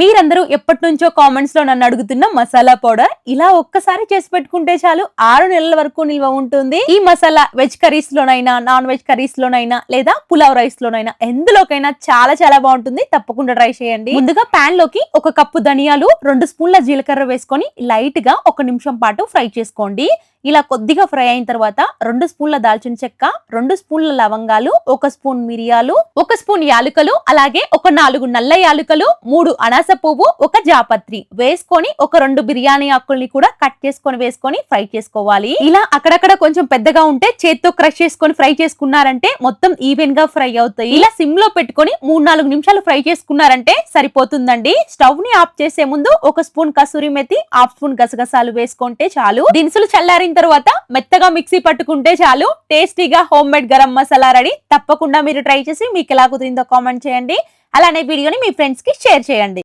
మీరందరూ ఎప్పటి నుంచో కామెంట్స్లో నన్ను అడుగుతున్న మసాలా పౌడర్ ఇలా ఒక్కసారి చేసి పెట్టుకుంటే చాలు ఆరు నెలల వరకు నిల్వ ఉంటుంది. ఈ మసాలా వెజ్ కర్రీస్ లోనైనా నాన్ వెజ్ కర్రీస్ లోనైనా లేదా పులావ్ రైస్ లోనైనా ఎందులోకైనా చాలా చాలా బాగుంటుంది. తప్పకుండా ట్రై చేయండి. ముందుగా పాన్లోకి ఒక కప్పు ధనియాలు రెండు స్పూన్ల జీలకర్ర వేసుకొని లైట్గా ఒక నిమిషం పాటు ఫ్రై చేసుకోండి. ఇలా కొద్దిగా ఫ్రై అయిన తర్వాత రెండు స్పూన్ల దాల్చిన చెక్క రెండు స్పూన్ల లవంగాలు ఒక స్పూన్ మిరియాలు ఒక స్పూన్ యాలుకలు అలాగే ఒక నాలుగు నల్ల యాలుకలు మూడు అనాస పువ్వు ఒక జాపత్రి వేసుకొని ఒక రెండు బిర్యానీ ఆకుల్ని కూడా కట్ చేసుకొని వేసుకొని ఫ్రై చేసుకోవాలి. ఇలా అక్కడక్కడ కొంచెం పెద్దగా ఉంటే చేత్తో క్రష్ చేసుకొని ఫ్రై చేసుకున్నారంటే మొత్తం ఈవెన్గా ఫ్రై అవుతాయి. ఇలా సిమ్లో పెట్టుకొని మూడు నాలుగు నిమిషాలు ఫ్రై చేసుకున్నారంటే సరిపోతుందండి. స్టవ్ని ఆఫ్ చేసే ముందు ఒక spoon kasuri methi half spoon గసగసాలు వేసుకుంటే చాలు. దినుసులు చల్లారిన తర్వాత మెత్తగా మిక్సీ పట్టుకుంటే చాలు. టేస్టీగా home made garam masala ready. తప్పకుండా మీరు ట్రై చేసి మీకు ఎలా కుదిరిందో కామెంట్ చేయండి. అలానే వీడియోని మీ ఫ్రెండ్స్కి షేర్ చేయండి.